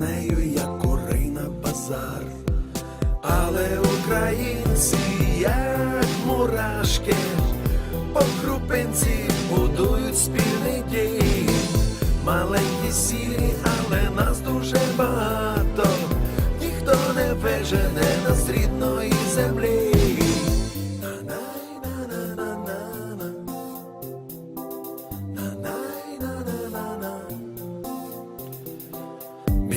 нею, як корий на базар. Але українці, як мурашки, по крупинці будують спільний дій, Маленькі сірі,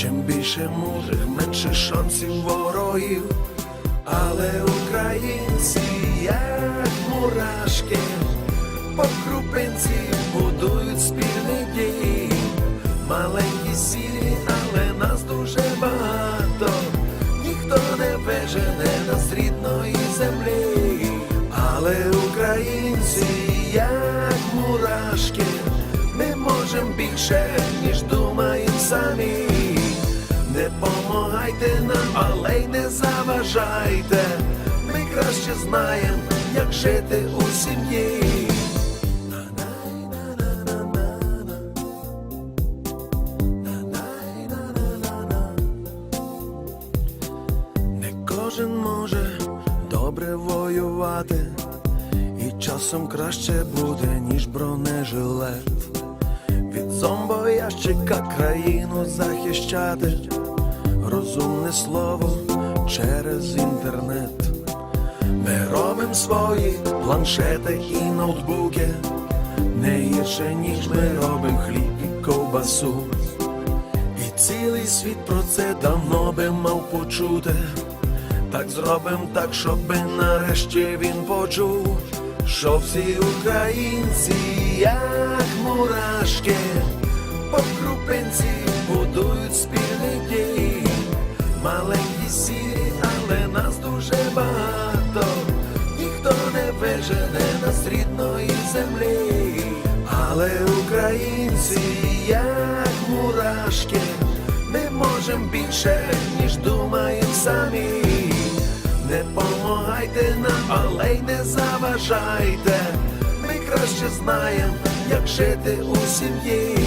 Чим більше мудрих, менше шансів ворогів. Але українці, як мурашки, по крупинці будують спільний дім. Маленькі сірі, але нас дуже багато. Ніхто не вижене нас рідної землі. Але українці, як мурашки, ми можемо більше, знаємо, як жити у сім'ї. Не кожен може добре воювати, і часом краще буде, ніж бронежилет. Від зомбоящика країну захищати, розумне слово через інтернет. Ми робимо свої планшети і ноутбуки, не гірше, ніж ми робимо хліб і ковбасу. І цілий світ про це давно би мав почути. Так зробим так, щоби нарешті він почув, що всі українці, як мурашки, по крупинці будують спільний дім. Маленькі сірі, нас з рідної землі. Але українці, як мурашки, ми можемо більше, ніж думаємо самі. Не помагайте нам, але й не заважайте. Ми краще знаємо, як жити у сім'ї.